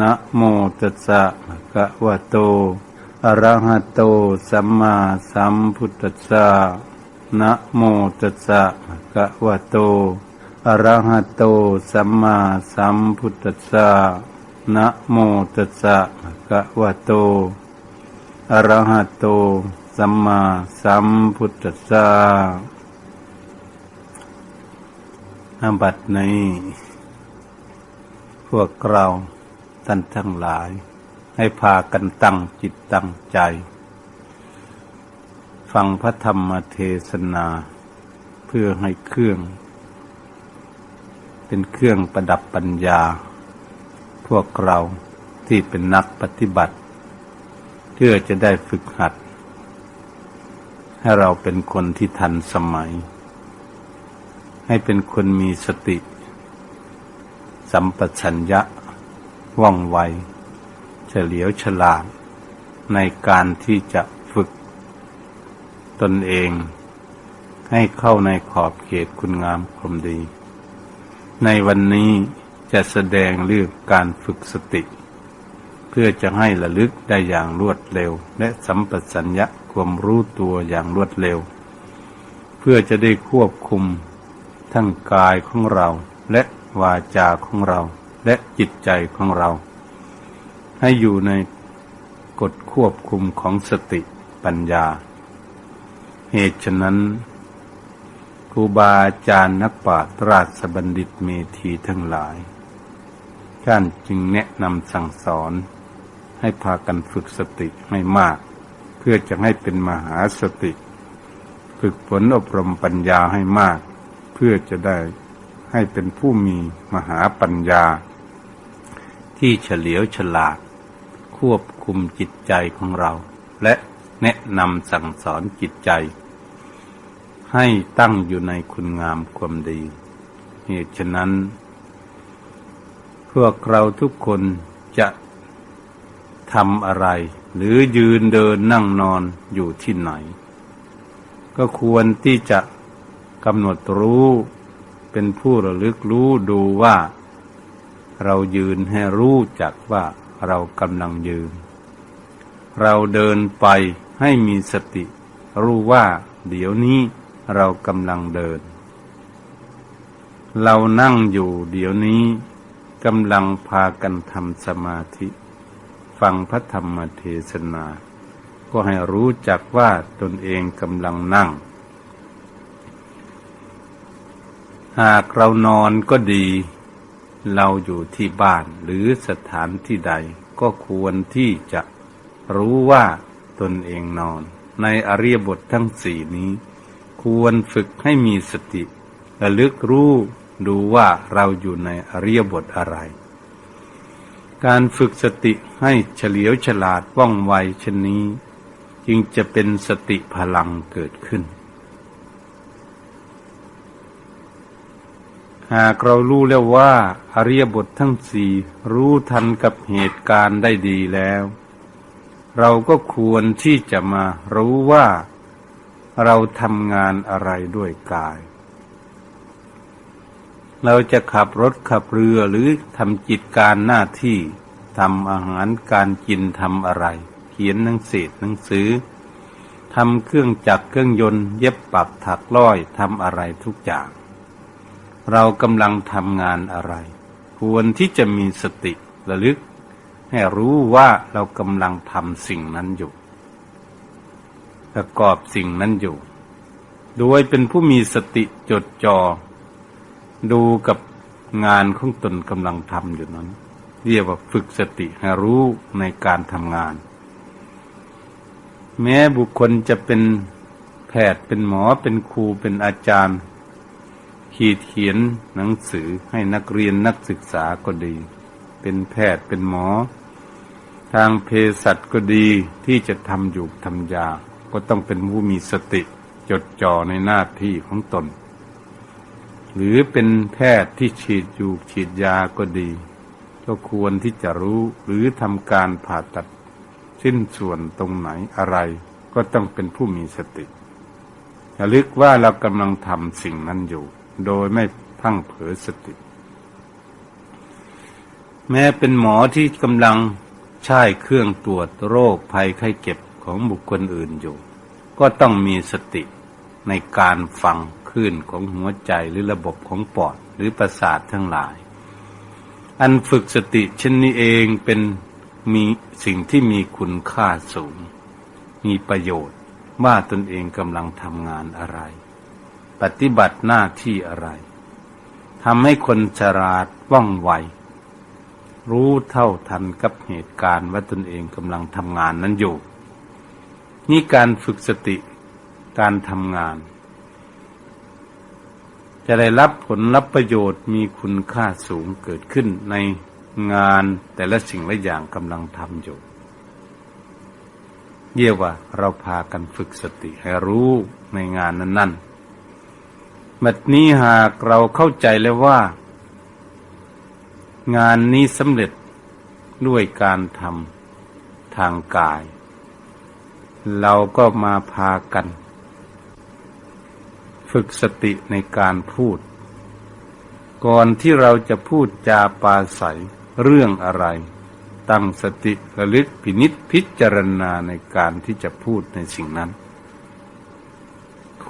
นะโมตัสสะภะคะวะโต อะระหะโต สัมมาสัมพุทธัสสะนะโมตัสสะภะคะวะโต อะระหะโต สัมมาสัมพุทธัสสะนะโมตัสสะภะคะวะโต อะระหะโต สัมมาสัมพุทธัสสะอาบัดนี้ พวกเรา ท่านทั้งหลาย ให้พากันตั้งจิตตั้งใจ ฟังพระธรรมเทศนา เพื่อให้เครื่อง เป็นเครื่องประดับปัญญา พวกเราที่เป็นนักปฏิบัติ เพื่อจะได้ฝึกหัด ให้เราเป็นคนที่ทันสมัย ให้เป็นคนมีสติ สัมปชัญญะ ว่องไวเฉลียวฉลาด ในการที่จะฝึก ตนเอง ให้เข้าในขอบเขตคุณงามความดี ในวันนี้จะแสดงเรื่องการฝึกสติ เพื่อจะให้ระลึกได้อย่างรวดเร็ว และสัมปชัญญะความรู้ตัวอย่างรวดเร็ว เพื่อจะได้ควบคุมทั้งกายของเราและวาจาของเรา และจิตใจของเรา ให้อยู่ในกฎควบคุมของสติปัญญา เหตุฉะนั้นครูบาอาจารย์นักปราชญ์ราชบัณฑิตเมธีทั้งหลาย ท่านจึงแนะนำสั่งสอน ให้พากันฝึกสติให้มาก เพื่อจะให้เป็นมหาสติ ฝึกฝนอบรมปัญญาให้มาก เพื่อจะได้ให้เป็นผู้มีมหาปัญญา ที่เฉลียวฉลาด ควบคุมจิตใจของเรา และแนะนำสั่งสอนจิตใจ ให้ตั้งอยู่ในคุณงามความดี เหตุฉะนั้น พวกเราทุกคนจะทำอะไร หรือยืนเดินนั่งนอนอยู่ที่ไหน ก็ควรที่จะกำหนดรู้เป็นผู้ระลึกรู้ดูว่า เรายืนให้รู้จักว่าเรากำลังยืน เราเดินไปให้มีสติ รู้ว่าเดี๋ยวนี้เรากำลังเดิน เรานั่งอยู่เดี๋ยวนี้กำลังพากันทำสมาธิ ฟังพระธรรมเทศนา ก็ให้รู้จักว่าตนเองกำลังนั่ง หากเรานอนก็ดี เราอยู่ที่บ้านหรือสถานที่ใด ก็ควรที่จะรู้ว่าตนเองนอน ในอริยบททั้งสี่นี้ ควรฝึกให้มีสติระลึกรู้ดูว่าเราอยู่ในอริยบทอะไร การฝึกสติให้เฉลียวฉลาดว่องไวชนนี้ จึงจะเป็นสติพลังเกิดขึ้น หากเรารู้แล้วว่าอริยบททั้งสี่รู้ทันกับเหตุการณ์ได้ดีแล้ว เราก็ควรที่จะมารู้ว่าเราทำงานอะไรด้วยกาย เราจะขับรถขับเรือหรือทำกิจการหน้าที่ทำอาหารการกินทำอะไร เขียนหนังสือหนังสือทำเครื่องจักรเครื่องยนต์ เย็บปักถักร้อยทำอะไรทุกอย่าง เรากำลังทำงานอะไร ควรที่จะมีสติระลึก ให้รู้ว่าเรากำลังทำสิ่งนั้นอยู่ประกอบสิ่งนั้นอยู่ โดยเป็นผู้มีสติจดจอ่อดูกับงานของตนกำลังทำอยู่นั้น เรียกว่าฝึกสติให้รู้ในการทำงาน แม้บุคคลจะเป็นแพทย์เป็นหมอเป็นครูเป็นอาจารย์ ขีดเขียนหนังสือให้นักเรียนนักศึกษาก็ดี เป็นแพทย์เป็นหมอ ทางเภสัชก็ดีที่จะทำอยู่ทำยา ก็ต้องเป็นผู้มีสติจดจ่อในหน้าที่ของตน หรือเป็นแพทย์ที่ฉีดอยู่ฉีดยาก็ดี ก็ควรที่จะรู้หรือทำการผ่าตัดชิ้นส่วนตรงไหนอะไร ก็ต้องเป็นผู้มีสติระลึกว่าเรากำลังทำสิ่งนั้นอยู่ โดยไม่พังเผลอสติ แม้เป็นหมอที่กำลังใช้เครื่องตรวจโรคภัยไข้เจ็บของบุคคลอื่นอยู่ ก็ต้องมีสติในการฟังคลื่นของหัวใจหรือระบบของปอดหรือประสาททั้งหลาย อันฝึกสติเช่นนี้เองเป็นมีสิ่งที่มีคุณค่าสูง มีประโยชน์ว่าตนเองกำลังทำงานอะไร ปฏิบัติหน้าที่อะไรทำให้คนฉลาดว่องไว รู้เท่าทันกับเหตุการณ์ว่าตนเองกำลังทำงานนั้นอยู่ นี่การฝึกสติการทำงาน จะได้รับผลรับประโยชน์มีคุณค่าสูงเกิดขึ้นในงานแต่ละสิ่งละอย่างกำลังทำอยู่ เยี่ยว่าเราพากันฝึกสติให้รู้ในงานนั้น ๆ บัดนี้หากเราเข้าใจแล้วว่า งานนี้สำเร็จด้วยการทำทางกาย เราก็มาพากัน ฝึกสติในการพูด ก่อนที่เราจะพูดจาปาศัยเรื่องอะไร ตั้งสติระลึกพินิษพิจารณาในการที่จะพูดในสิ่งนั้น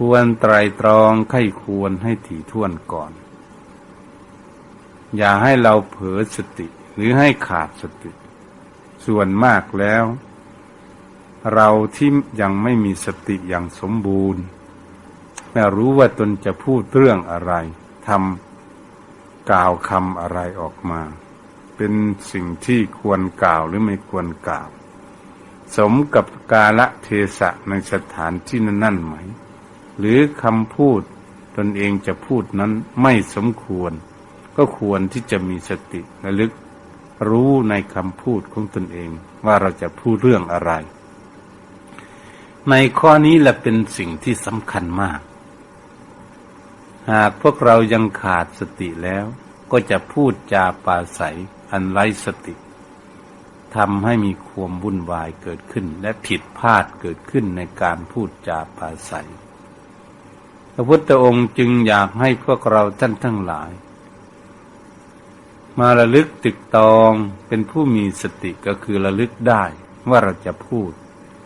ควรไตรตรองไข้ควรให้ถี่ถ้วนก่อน อย่าให้เราเผลอสติหรือให้ขาดสติ ส่วนมากแล้ว เราที่ยังไม่มีสติอย่างสมบูรณ์ ไม่รู้ว่าตนจะพูดเรื่องอะไรทำกล่าวคำอะไรออกมา เป็นสิ่งที่ควรกล่าวหรือไม่ควรกล่าว สมกับกาละเทศะในสถานที่นั่นๆไหม หรือคำพูดตนเองจะพูดนั้นไม่สมควร ก็ควรที่จะมีสติระลึกรู้ในคำพูดของตนเองว่าเราจะพูดเรื่องอะไร ในข้อนี้แหละเป็นสิ่งที่สำคัญมาก หากพวกเรายังขาดสติแล้ว ก็จะพูดจาปาศัยอันไร้สติทำให้มีความวุ่นวายเกิดขึ้นและผิดพลาดเกิดขึ้นในการพูดจาปาศัย พระพุทธองค์จึงอยากให้พวกเราท่านทั้งหลาย มาระลึกตึกตองเป็นผู้มีสติก็คือระลึกได้ว่าเราจะพูด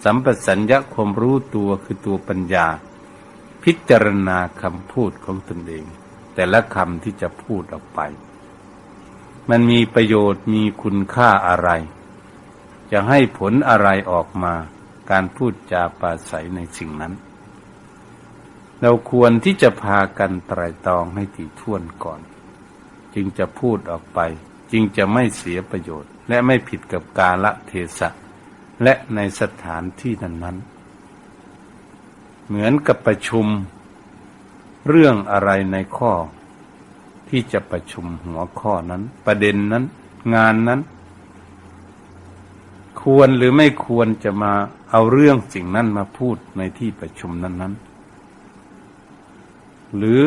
สัมปสัญญะความรู้ตัวคือตัวปัญญา พิจารณาคำพูดของตนเอง แต่ละคำที่จะพูดออกไป มันมีประโยชน์มีคุณค่าอะไร จะให้ผลอะไรออกมา การพูดจาปาศัยในสิ่งนั้น เราควรที่จะพากันไตรตรองให้ถี่ถ้วนก่อน จึงจะพูดออกไป จึงจะไม่เสียประโยชน์ และไม่ผิดกับกาละเทศะและในสถานที่นั้นๆ เหมือนกับประชุม เรื่องอะไรในข้อ ที่จะประชุมหัวข้อนั้น ประเด็นนั้น งานนั้น ควรหรือไม่ควรจะมาเอาเรื่องสิ่งนั้นมาพูดในที่ประชุมนั้นๆ หรือ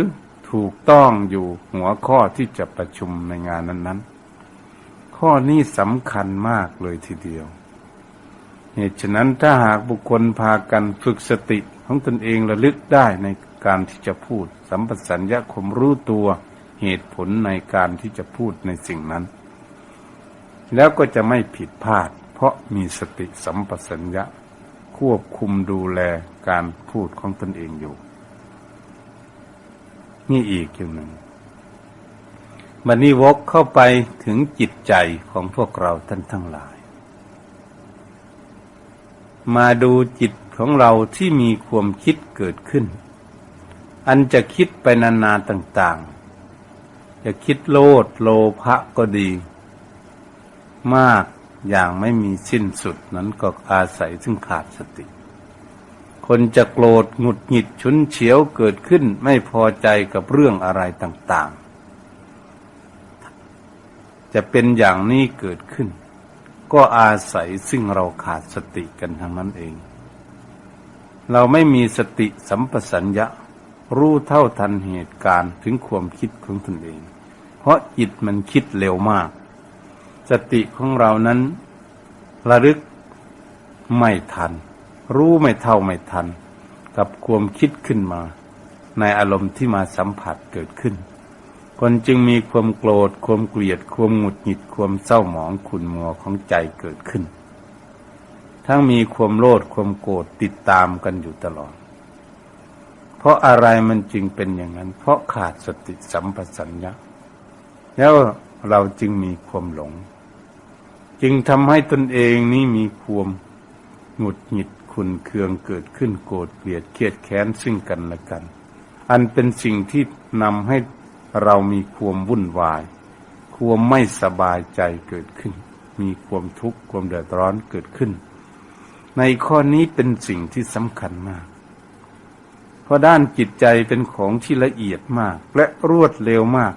ถูกต้องอยู่หัวข้อที่จะประชุมในงานนั้นๆ ข้อนี้สำคัญมากเลยทีเดียว เหตุฉะนั้นถ้าหากบุคคลพากันฝึกสติของตนเองระลึกได้ในการที่จะพูด สัมปสัญญะข่มรู้ตัวเหตุผลในการที่จะพูดในสิ่งนั้น แล้วก็จะไม่ผิดพลาด เพราะมีสติสัมปสัญญะ ควบคุมดูแลการพูดของตนเองอยู่ นี่อีกอย่างหนึ่งบันนี้วกเข้าไปถึงจิตใจของพวกเราท่านทั้งหลาย มาดูจิตของเราที่มีความคิดเกิดขึ้น อันจะคิดไปนานาต่าง ๆ จะคิดโลดโลภะก็ดี มากอย่างไม่มีสิ้นสุดนั้นก็อาศัยซึ่งขาดสติ คนจะโกรธหงุดหงิดฉุนเฉียวเกิดขึ้นไม่พอใจกับเรื่องอะไรต่างๆ จะเป็นอย่างนี้เกิดขึ้น ก็อาศัยซึ่งเราขาดสติกันทั้งนั้นเอง เราไม่มีสติสัมปสัญญะ รู้เท่าทันเหตุการณ์ถึงความคิดของตนเอง เพราะจิตมันคิดเร็วมาก สติของเรานั้นระลึกไม่ทัน รู้ไม่เท่าไม่ทัน กับความคิดขึ้นมา ในอารมณ์ที่มาสัมผัสเกิดขึ้น คนจึงมีความโกรธ ความเกลียด ความหงุดหงิด ความเศร้าหมองขุ่นมัวของใจเกิดขึ้น ทั้งมีความโลภความโกรธติดตามกันอยู่ตลอด เพราะอะไรมันจึงเป็นอย่างนั้น เพราะขาดสติสัมปชัญญะ แล้วเราจึงมีความหลง จึงทำให้ตนเองนี้มีความหงุดหงิด ขุนเคืองเกิดขึ้นโกรธเกลียดเครียดแค้นซึ่งกันและกัน อันเป็นสิ่งที่นำให้เรามีความวุ่นวาย ความไม่สบายใจเกิดขึ้น มีความทุกข์ความเดือดร้อนเกิดขึ้น ในข้อนี้เป็นสิ่งที่สำคัญมาก เพราะด้านจิตใจเป็นของที่ละเอียดมาก และรวดเร็วมาก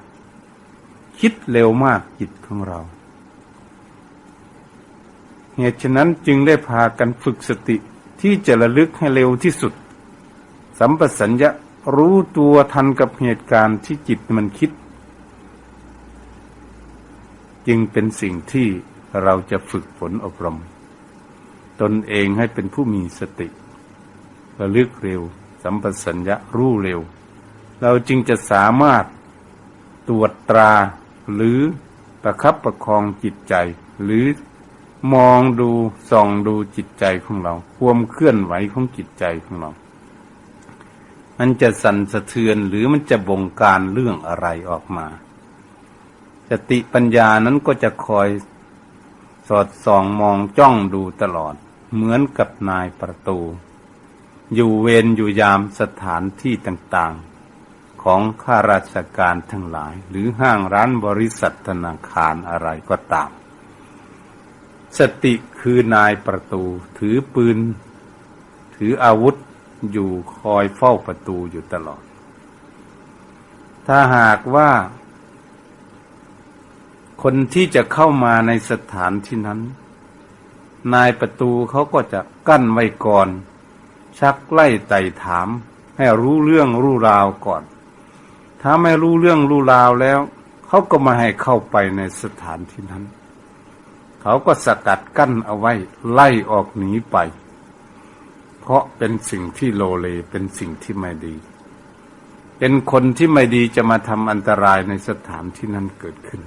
คิดเร็วมากจิตของเราเหตุฉะนั้นจึงได้พากันฝึกสติ ที่จะระลึกให้เร็วที่สุด สัมปสัญญะรู้ตัวทันกับเหตุการณ์ที่จิตมันคิด จึงเป็นสิ่งที่เราจะฝึกฝนอบรม ตนเองให้เป็นผู้มีสติ ระลึกเร็ว สัมปสัญญะรู้เร็ว เราจึงจะสามารถตรวจตราหรือประคับประคองจิตใจหรือ มองดูส่องดูจิตใจของเรา ความเคลื่อนไหวของจิตใจของเรา มันจะสั่นสะเทือนหรือมันจะบงการเรื่องอะไรออกมาสติปัญญานั้นก็จะคอยสอดส่องมองจ้องดูตลอด เหมือนกับนายประตู อยู่เวรอยู่ยามสถานที่ต่างๆ ของข้าราชการทั้งหลาย หรือห้างร้านบริษัทธนาคารอะไรก็ตาม สติคือนายประตู ถือปืน ถืออาวุธอยู่คอยเฝ้าประตูอยู่ตลอด ถ้าหากว่า คนที่จะเข้ามาในสถานที่นั้น นายประตูเขาก็จะกั้นไว้ก่อน ชักไล่ไต่ถาม ให้รู้เรื่องรู้ราวก่อน ถ้าไม่รู้เรื่องรู้ราวแล้ว เขาก็มาให้เข้าไปในสถานที่นั้น เขาก็สกัดกั้นเอาไว้ไล่ออกหนีไป เพราะเป็นสิ่งที่โลเลเป็นสิ่งที่ไม่ดี เป็นคนที่ไม่ดีจะมาทำอันตรายในสถานที่นั้นเกิดขึ้น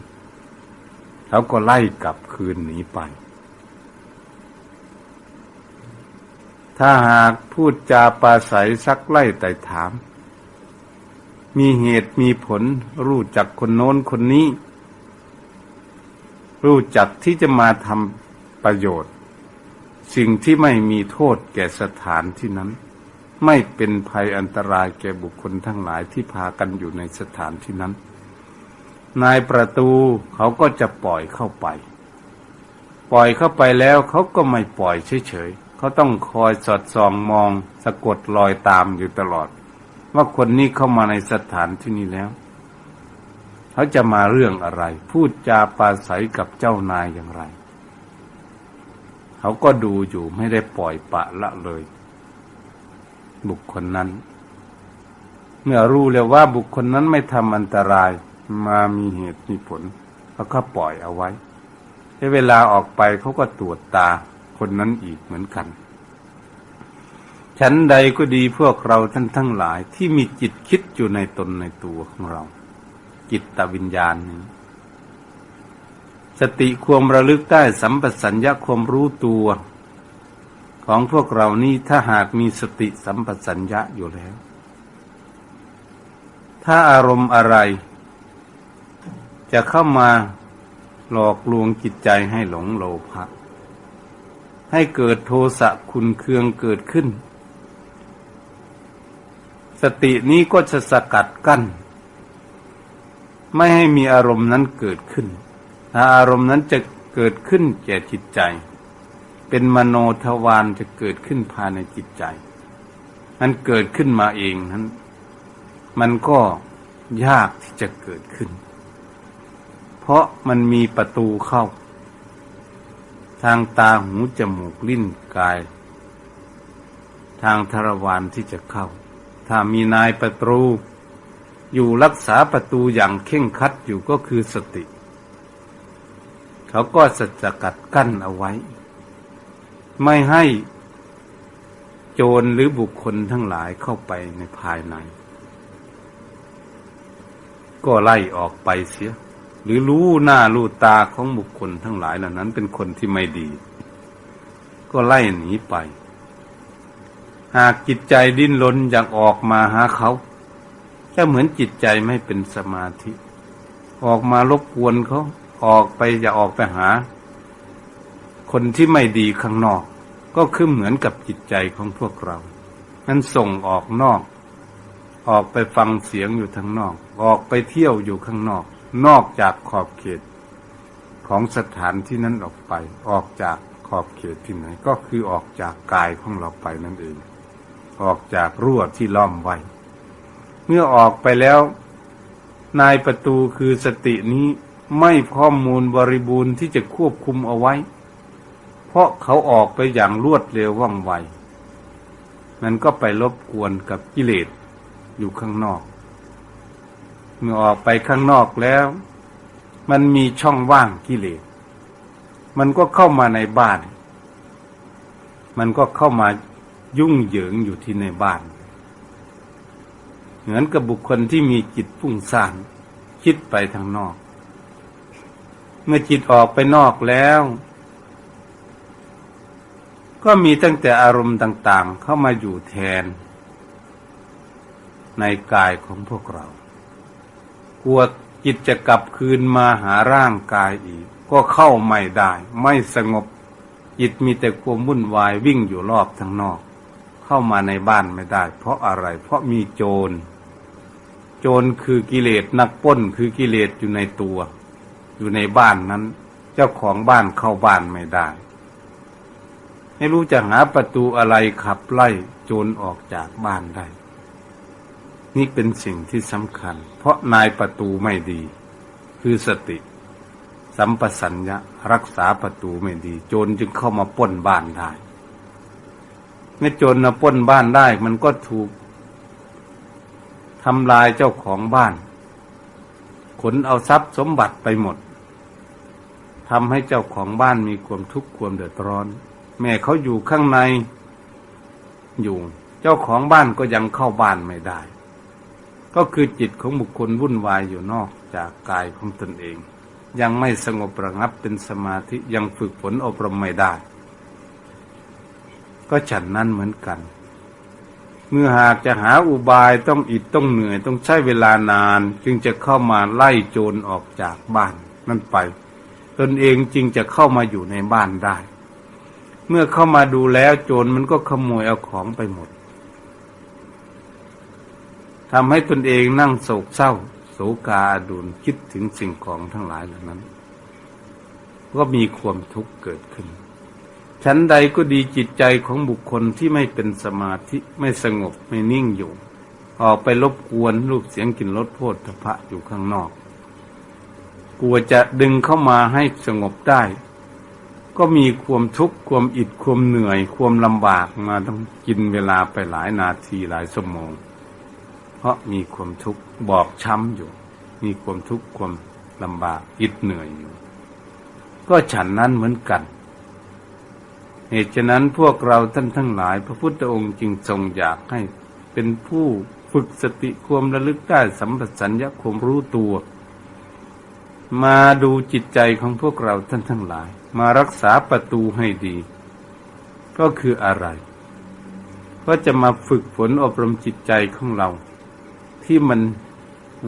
เขาก็ไล่กลับคืนหนีไป ถ้าหากพูดจาปาศัยซักไล่ไต่ถาม มีเหตุมีผลรู้จักคนโน้นคนนี้ รู้จักที่จะมาทำประโยชน์ สิ่งที่ไม่มีโทษแก่สถานที่นั้น ไม่เป็นภัยอันตรายแก่บุคคลทั้งหลายที่พากันอยู่ในสถานที่นั้น นายประตูเขาก็จะปล่อยเข้าไป ปล่อยเข้าไปแล้วเขาก็ไม่ปล่อยเฉยๆเขาต้องคอยสอดส่องมองสะกดรอยตามอยู่ตลอด ว่าคนนี้เข้ามาในสถานที่นี้แล้ว เขาจะมาเรื่องอะไร พูดจาปราศัยกับเจ้านายอย่างไร เขาก็ดูอยู่ไม่ได้ปล่อยปะละเลย บุคคลนั้น เมื่อรู้แล้วว่าบุคคลนั้นไม่ทำอันตรายมามีเหตุมีผลเขาก็ปล่อยเอาไว้ในเวลาออกไปเขาก็ตรวจตาคนนั้นอีกเหมือนกันฉันใดก็ดีพวกเราท่านทั้งหลายที่มีจิตคิดอยู่ในตนในตัวของเรา จิตตวิญญาณนี้สติความระลึกได้สัมปสัญญะความรู้ตัว ของพวกเรานี่ถ้าหากมีสติสัมปสัญญะอยู่แล้ว ถ้าอารมณ์อะไร จะเข้ามาหลอกลวงจิตใจให้หลงโลภะให้เกิดโทสะคุณเคืองเกิดขึ้น สตินี้ก็จะสกัดกั้น ไม่ให้มีอารมณ์นั้นเกิดขึ้นถ้าอารมณ์นั้นจะเกิดขึ้นแก่จิตใจ เป็นมโนทวารจะเกิดขึ้นภายในจิตใจ นั้นเกิดขึ้นมาเองนั้น มันก็ยากที่จะเกิดขึ้น เพราะมันมีประตูเข้า ทางตาหูจมูกลิ้นกาย ทางทรวารที่จะเข้า ถ้ามีนายประตู อยู่รักษาประตูอย่างเข่งคัดอยู่ก็คือสติ เขาก็จะกัดกั้นเอาไว้ ไม่ให้โจรหรือบุคคลทั้งหลายเข้าไปในภายใน ก็ไล่ออกไปเสีย หรือรู้หน้ารู้ตาของบุคคลทั้งหลายเหล่านั้นเป็นคนที่ไม่ดี ก็ไล่หนีไป หากจิตใจดิ้นรนอยากออกมาหาเขา ก็เหมือนจิตใจไม่เป็นสมาธิ ออกมารบกวนเขาออกไปอย่าออกไปหา คนที่ไม่ดีข้างนอก ก็คือเหมือนกับจิตใจของพวกเรานั้นส่งออกนอก ออกไปฟังเสียงอยู่ทางนอก ออกไปเที่ยวอยู่ข้างนอก นอกจากขอบเขต ของสถานที่นั้นออกไป ออกจากขอบเขตที่ไหน ก็คือออกจากกายของเราไปนั่นเอง ออกจากรั่วที่ล้อมไว้ เมื่อออกไปแล้ว นายประตูคือสตินี้ไม่ข้อมูลบริบูรณ์ที่จะควบคุมเอาไว้ เพราะเขาออกไปอย่างรวดเร็วว่องไวนั้นก็ไปรบกวนกับกิเลสอยู่ข้างนอก เมื่อออกไปข้างนอกแล้ว มันมีช่องว่างกิเลส มันก็เข้ามาในบ้าน มันก็เข้ามายุ่งเหยิงอยู่ที่ในบ้าน เหมือนกับบุคคลที่มีจิตฟุ้งซ่านคิดไปทางนอก เมื่อจิตออกไปนอกแล้ว ก็มีตั้งแต่อารมณ์ต่าง ๆ เข้ามาอยู่แทน ในกายของพวกเรา กลัวจิตจะกลับคืนมาหาร่างกายอีก ก็เข้าไม่ได้ ไม่สงบ จิตมีแต่ความวุ่นวายวิ่งอยู่รอบทางนอก เข้ามาในบ้านไม่ได้ เพราะอะไรเพราะมีโจร จรคือกิเลสนักป้นคือกิเลสอยู่ในตัว อยู่ในบ้านนั้น เจ้าของบ้านเข้าบ้านไม่ได้ ไม่รู้จะหาประตูอะไรขับไล่โจรออกจากบ้านได้ นี่เป็นสิ่งที่สำคัญ เพราะนายประตูไม่ดี คือสติ สัมปสัญญะรักษาประตูไม่ดี โจรจึงเข้ามาป้นบ้านได้เมื่อโจรมาป้นบ้านได้มันก็ถูก ทำลายเจ้าของบ้าน ขนเอาทรัพย์สมบัติไปหมดทำให้เจ้าของบ้านมีความทุกข์ความเดือดร้อน แม่เขาอยู่ข้างในอยู่ เจ้าของบ้านก็ยังเข้าบ้านไม่ได้ ก็คือจิตของบุคคลวุ่นวายอยู่นอกจากกายของตนเอง ยังไม่สงบระงับเป็นสมาธิยังฝึกฝนอบรมไม่ได้ ก็ฉันนั้นเหมือนกัน เมื่อหากจะหาอุบายต้องอิดต้องเหนื่อยต้องใช้เวลานาน จึงจะเข้ามาไล่โจรออกจากบ้านนั่นไป ตนเองจึงจะเข้ามาอยู่ในบ้านได้ เมื่อเข้ามาดูแล้วโจรมันก็ขโมยเอาของไปหมดทำให้ตนเองนั่งโศกเศร้า โศกาดุลคิดถึงสิ่งของทั้งหลายเหล่านั้น ก็มีความทุกข์เกิดขึ้น ชั้นใดก็ดีจิตใจของบุคคลที่ไม่เป็นสมาธิไม่สงบไม่นิ่งอยู่ ออกไปรบกวนรูปเสียงกลิ่นรสโพธพะอยู่ข้างนอก กลัวจะดึงเข้ามาให้สงบได้ ก็มีความทุกข์ความอิดความเหนื่อย ความลำบากมาต้องกินเวลาไปหลายนาทีหลายชั่วโมง เพราะมีความทุกข์บอบช้ำอยู่ มีความทุกข์ความลำบากอิดเหนื่อยอยู่ ก็ฉันนั้นเหมือนกัน เหตุฉะนั้นพวกเราท่านทั้งหลาย พระพุทธองค์จึงทรงอยากให้เป็นผู้ฝึกสติความระลึกได้สัมปชัญญะความรู้ตัว มาดูจิตใจของพวกเราท่านทั้งหลาย มารักษาประตูให้ดี ก็คืออะไรก็จะมาฝึกฝนอบรมจิตใจของเรา ที่มัน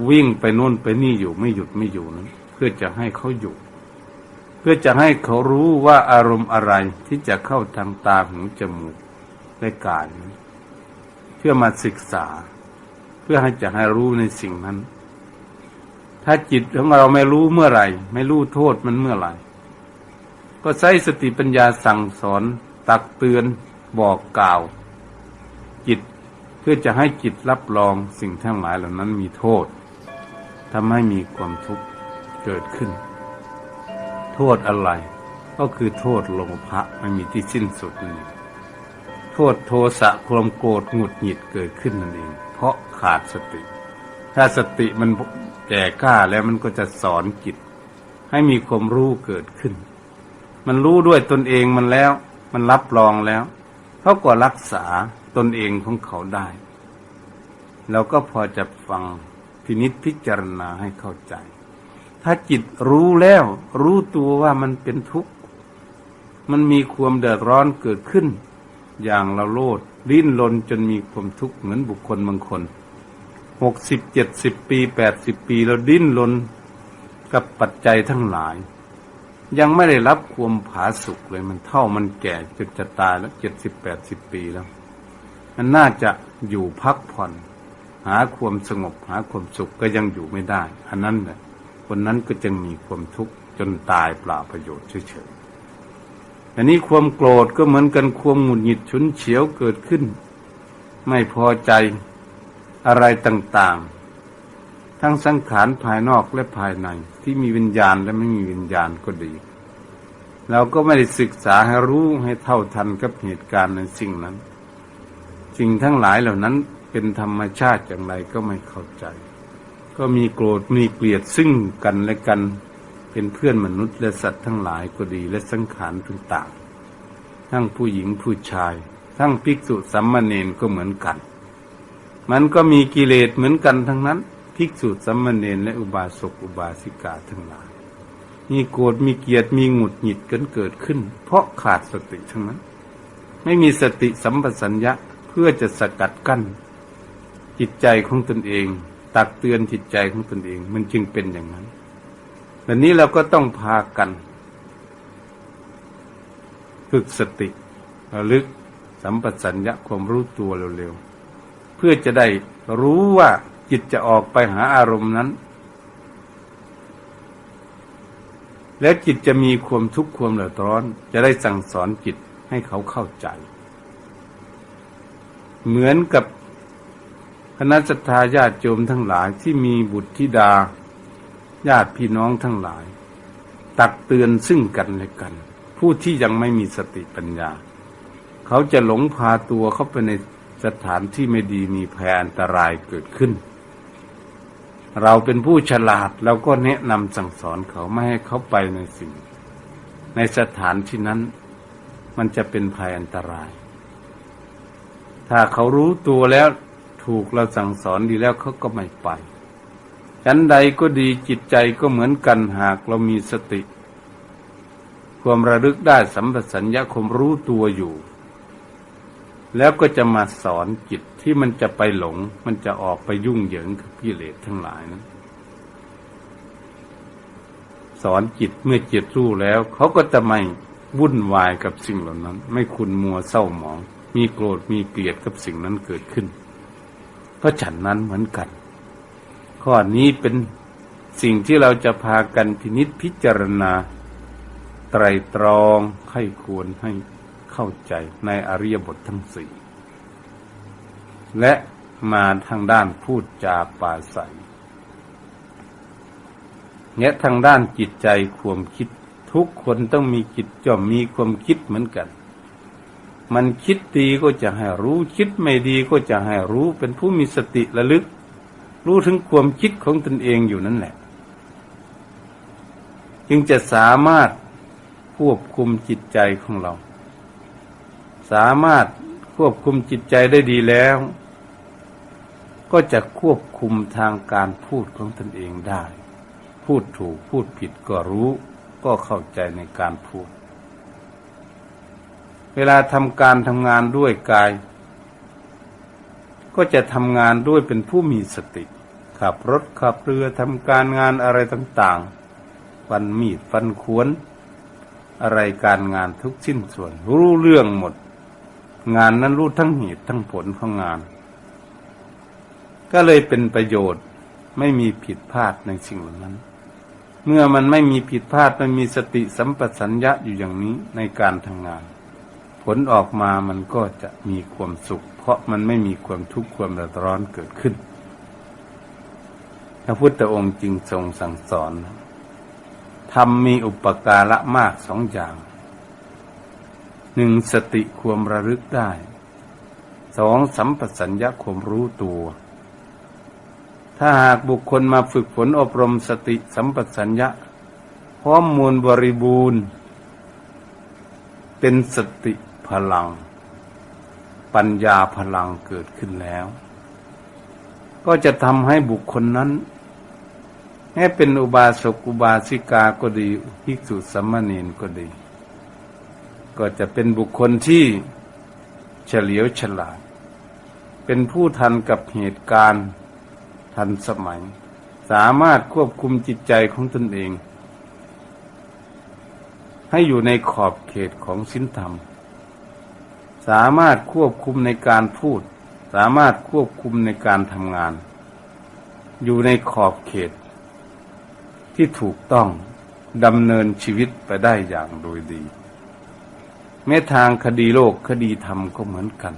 วิ่งไปโน่นไปนี่อยู่ไม่หยุดไม่อยู่นั้นเพื่อจะให้เขาอยู่ พื่อจะให้เขารู้ว่าอารมณ์อะไรที่จะเข้าทางตาหูจมูกและกายเพื่อมาศึกษา เพื่อให้จะให้รู้ในสิ่งนั้น ถ้าจิตของเราไม่รู้เมื่อไหร่ ไม่รู้โทษมันเมื่อไหร่ ก็ใช้สติปัญญาสั่งสอน ตักเตือนบอกกล่าว จิตเพื่อจะให้จิตรับรองสิ่งทั้งหลายเหล่านั้นมีโทษทำให้มีความทุกข์เกิดขึ้น โทษอะไร ก็คือโทษโลภะไม่มีที่สิ้นสุดนั่นเองโทษโทสะความโกรธหงุดหงิดเกิดขึ้นนั่นเอง เพราะขาดสติ ถ้าสติมันแก่กล้าแล้วมันก็จะสอนจิต ให้มีความรู้เกิดขึ้น มันรู้ด้วยตนเองมันแล้ว มันรับรองแล้วเขาก็รักษาตนเองของเขาได้เราก็พอจะฟังพินิษพิจารณาให้เข้าใจ ถ้าจิตรู้แล้ว รู้ตัวว่ามันเป็นทุกข์ มันมีความเดือดร้อนเกิดขึ้น อย่างเราโลดลิ้นลนจนมีความทุกข์เหมือนบุคคลบางคนหกสิบเจ็ดสิบปีแปดสิบปีเราดิ้นรนกับปัจจัยทั้งหลาย ยังไม่ได้รับความผาสุกเลยมันเท่ามันแก่จนจะตายแล้วเจ็ดสิบแปดสิบปีแล้ว มันน่าจะอยู่พักผ่อน หาความสงบหาความสุขก็ยังอยู่ไม่ได้ อันนั้นแหละ คนนั้นก็จึงมีความทุกข์จนตายเปล่าประโยชน์เฉยๆอันนี้ความโกรธก็เหมือนกันความหงุดหงิดฉุนเฉียวเกิดขึ้น ไม่พอใจอะไรต่างๆ ทั้งสังขารภายนอกและภายใน ที่มีวิญญาณและไม่มีวิญญาณก็ดี เราก็ไม่ได้ศึกษาให้รู้ให้เท่าทันกับเหตุการณ์ในสิ่งนั้น สิ่งทั้งหลายเหล่านั้นเป็นธรรมชาติอย่างไรก็ไม่เข้าใจ ก็มีโกรธมีเกลียดซึ่งกันและกัน เป็นเพื่อนมนุษย์และสัตว์ทั้งหลายก็ดีและสังขารต่างๆ ทั้งผู้หญิงผู้ชาย ทั้งภิกษุสัมมาเนนก็เหมือนกัน มันก็มีกิเลสเหมือนกันทั้งนั้น ภิกษุสัมมาเนนและอุบาสกอุบาสิกาทั้งหลาย มีโกรธมีเกลียดมีหงุดหงิดกันเกิดขึ้น เพราะขาดสติทั้งนั้น ไม่มีสติสัมปชัญญะเพื่อจะสกัดกั้นจิตใจของตนเอง ตักเตือนจิตใจของตนเอง มันจึงเป็นอย่างนั้นวันนี้เราก็ต้องพากัน ฝึกสติระลึกสัมปชัญญะความรู้ตัวเร็วๆ เพื่อจะได้รู้ว่าจิตจะออกไปหาอารมณ์นั้น แล้วจิตจะมีความทุกข์ความเดือดร้อน จะได้สั่งสอนจิตให้เขาเข้าใจ เหมือนกับ คณะสัตยาญาติโยมทั้งหลายที่มีบุตรธิดา ญาติพี่น้องทั้งหลาย ตักเตือนซึ่งกันและกัน ผู้ที่ยังไม่มีสติปัญญา เขาจะหลงพาตัวเข้าไปในสถานที่ไม่ดีมีภัยอันตรายเกิดขึ้น เราเป็นผู้ฉลาดเราก็แนะนำสั่งสอนเขาไม่ให้เขาไปในสิ่ง ในสถานที่นั้น มันจะเป็นภัยอันตราย ถ้าเขารู้ตัวแล้ว ถูกเราสั่งสอนดีแล้วเขาก็ไม่ไปชั้นใดก็ดีจิตใจก็เหมือนกันหากเรามีสติ ความระลึกได้สัมปชัญญะคมรู้ตัวอยู่ แล้วก็จะมาสอนจิตที่มันจะไปหลง มันจะออกไปยุ่งเหยิงกับกิเลสทั้งหลายนั้นสอนจิตเมื่อจิตรู้แล้วเขาก็จะไม่วุ่นวายกับสิ่งเหล่านั้น ไม่คุณมัวเศร้าหมอง มีโกรธมีเกลียดกับสิ่งนั้นเกิดขึ้น ก็ฉันนั้นเหมือนกัน ข้อนี้เป็นสิ่งที่เราจะพากันพินิษพิจารณา ไตรตรองให้ควรให้เข้าใจในอริยบททั้งสี่และมาทางด้านพูดจาปาศัยเนี่ยทางด้านจิตใจความคิด ทุกคนต้องมีจิตจอมมีความคิดเหมือนกัน มันคิดดีก็จะให้รู้ คิดไม่ดีก็จะให้รู้ เป็นผู้มีสติระลึก รู้ถึงความคิดของตนเองอยู่นั่นแหละ จึงจะสามารถควบคุมจิตใจของเรา สามารถควบคุมจิตใจได้ดีแล้ว ก็จะควบคุมทางการพูดของตนเองได้ พูดถูกพูดผิดก็รู้ ก็เข้าใจในการพูด เวลาทำการทำงานด้วยกาย ก็จะทำงานด้วยเป็นผู้มีสติ ขับรถขับเรือทำการงานอะไรต่างๆ ฟันมีดฟันขวน อะไรการงานทุกสิ้นส่วน รู้เรื่องหมด งานนั้นรู้ทั้งเหตุทั้งผลของงาน ก็เลยเป็นประโยชน์ไม่มีผิดพลาดในสิ่งเหล่านั้น เมื่อมันไม่มีผิดพลาดมันมีสติสัมปชัญญะอยู่อย่างนี้ในการทำงาน ลออกมามันก็จะมีความสุข เพราะมันไม่มีความทุกข์ความเดือดร้อนเกิดขึ้น พระพุทธองค์จึงทรงสั่งสอนทำมีอุปการะมากสองอย่าง หนึ่งสติความระลึกได้ สองสัมปชัญญะความรู้ตัว ถ้าหากบุคคลมาฝึกฝนอบรมสติสัมปชัญญะพร้อมมูลบริบูรณ์ เป็นสติ พลัง ปัญญาพลังเกิดขึ้นแล้ว ก็จะทำให้บุคคลนั้นให้เป็นอุบาสกอุบาสิกาก็ดีภิกษุสามเณรก็ดี ก็จะเป็นบุคคลที่เฉลียวฉลาด เป็นผู้ทันกับเหตุการณ์ทันสมัย สามารถควบคุมจิตใจของตนเอง ให้อยู่ในขอบเขตของศีลธรรม สามารถควบคุมในการพูด สามารถควบคุมในการทำงาน อยู่ในขอบเขต ที่ถูกต้องดำเนินชีวิตไปได้อย่างโดยดี แม้ทางคดีโลกคดีธรรมก็เหมือนกัน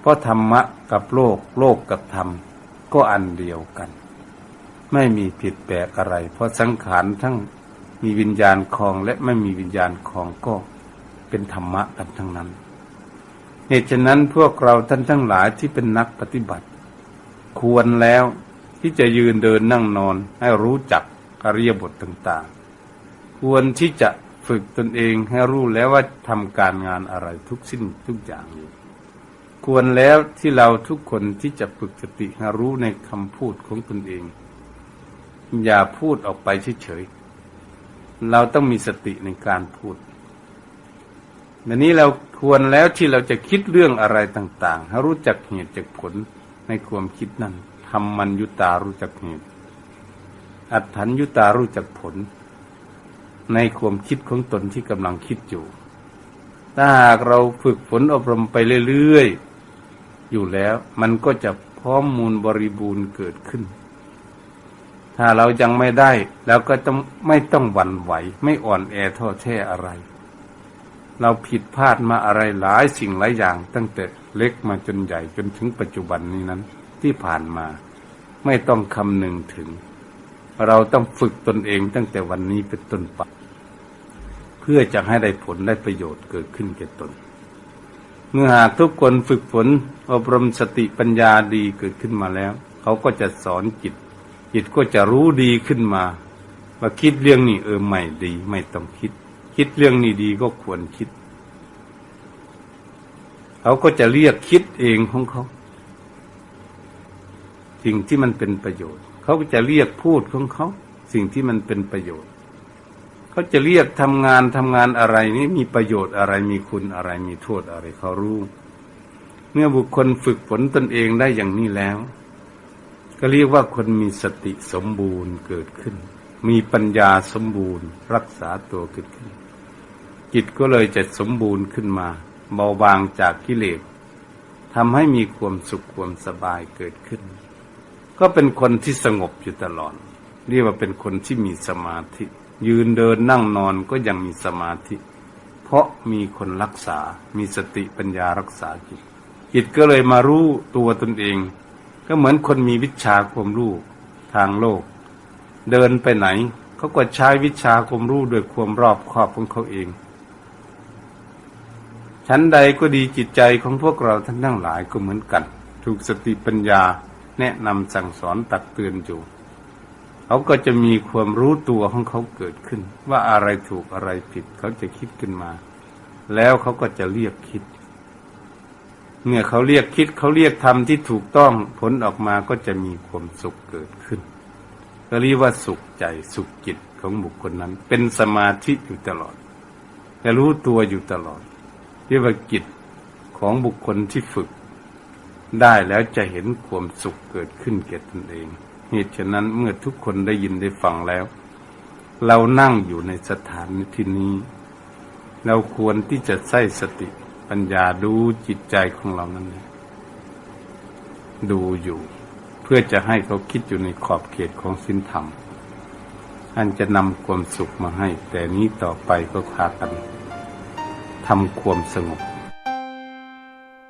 เพราะธรรมะกับโลกโลกกับธรรมก็อันเดียวกัน ไม่มีผิดแปลกอะไร เพราะสังขารทั้งมีวิญญาณคลองและไม่มีวิญญาณคลองก็เป็นธรรมะกันทั้งนั้น เหตุฉะนั้นพวกเราท่านทั้งหลายที่เป็นนักปฏิบัติ ควรแล้วที่จะยืนเดินนั่งนอนให้รู้จักอริยบทต่างๆ ควรที่จะฝึกตนเองให้รู้แล้วว่าทำการงานอะไรทุกสิ้นทุกอย่างอยู่ควรแล้วที่เราทุกคนที่จะฝึกสติให้รู้ในคำพูดของตนเอง อย่าพูดออกไปเฉยๆเราต้องมีสติในการพูดดังนี้เรา ควรแล้วที่เราจะคิดเรื่องอะไรต่างๆให้รู้จักเหตุจากผลในความคิดนั้นทำมันยุตารู้จักเหตุ อัตถัญยุตารู้จักผล ในความคิดของตนที่กำลังคิดอยู่ ถ้าหากเราฝึกฝนอบรมไปเรื่อยๆ อยู่แล้วมันก็จะพร้อมมูลบริบูรณ์เกิดขึ้น ถ้าเรายังไม่ได้เราก็ต้องไม่ต้องหวั่นไหว ไม่อ่อนแอท้อแท้อะไร เราผิดพลาดมาอะไรหลายสิ่งหลายอย่าง ตั้งแต่เล็กมาจนใหญ่จนถึงปัจจุบันนี้นั้น ที่ผ่านมาไม่ต้องคำนึงถึง เราต้องฝึกตนเองตั้งแต่วันนี้เป็นต้นไปเพื่อจะให้ได้ผลได้ประโยชน์เกิดขึ้นแก่ตน เมื่อหากทุกคนฝึกฝนอบรมสติปัญญาดีเกิดขึ้นมาแล้ว เขาก็จะสอนจิต จิตก็จะรู้ดีขึ้นมา ว่าคิดเรื่องนี้เออไม่ดีไม่ต้องคิด คิดเรื่องนี้ดีก็ควรคิด เขาก็จะเรียกคิดเองของเขา สิ่งที่มันเป็นประโยชน์ เขาก็จะเรียกพูดของเขา สิ่งที่มันเป็นประโยชน์ เขาจะเรียกทำงานทำงานอะไรนี่มีประโยชน์อะไรมีคุณอะไรมีโทษอะไรเขารู้ เมื่อบุคคลฝึกฝนตนเองได้อย่างนี้แล้ว ก็เรียกว่าคนมีสติสมบูรณ์เกิดขึ้นมีปัญญาสมบูรณ์ รักษาตัวเกิดขึ้น จิตก็เลยจะสมบูรณ์ขึ้นมา เบาบางจากกิเลสทำให้มีความสุขความสบายเกิดขึ้น ก็เป็นคนที่สงบอยู่ตลอด เรียกว่าเป็นคนที่มีสมาธิ ยืนเดินนั่งนอนก็ยังมีสมาธิ เพราะมีคนรักษา มีสติปัญญารักษาจิต จิตก็เลยมารู้ตัวตนเอง ก็เหมือนคนมีวิชาความรู้ทางโลก เดินไปไหนเขาก็ใช้วิชาความรู้โดยความรอบคอบของเขาเอง ชั้นใดก็ดีจิตใจของพวกเราท่านทั้งหลายก็เหมือนกัน ถูกสติปัญญาแนะนำสั่งสอนตักเตือนอยู่ เขาก็จะมีความรู้ตัวของเขาเกิดขึ้น ว่าอะไรถูกอะไรผิดเขาจะคิดขึ้นมา แล้วเขาก็จะเรียกคิด เมื่อเขาเรียกคิดเขาเรียกทำที่ถูกต้องผลออกมาก็จะมีความสุขเกิดขึ้นก็เรียกว่าสุขใจสุขจิตของบุคคลนั้น เป็นสมาธิอยู่ตลอดแต่รู้ตัวอยู่ตลอด เรียกว่าจิตของบุคคลที่ฝึก ได้แล้วจะเห็นความสุขเกิดขึ้นแก่ตนเองเหตุฉะนั้นเมื่อทุกคนได้ยินได้ฟังแล้ว เรานั่งอยู่ในสถานที่นี้ เราควรที่จะใช้สติปัญญาดูจิตใจของเรานั่นดูอยู่ เพื่อจะให้เขาคิดอยู่ในขอบเขตของสินธรรมอันจะนำความสุขมาให้ แต่นี้ต่อไปก็พากัน ทำความสงบ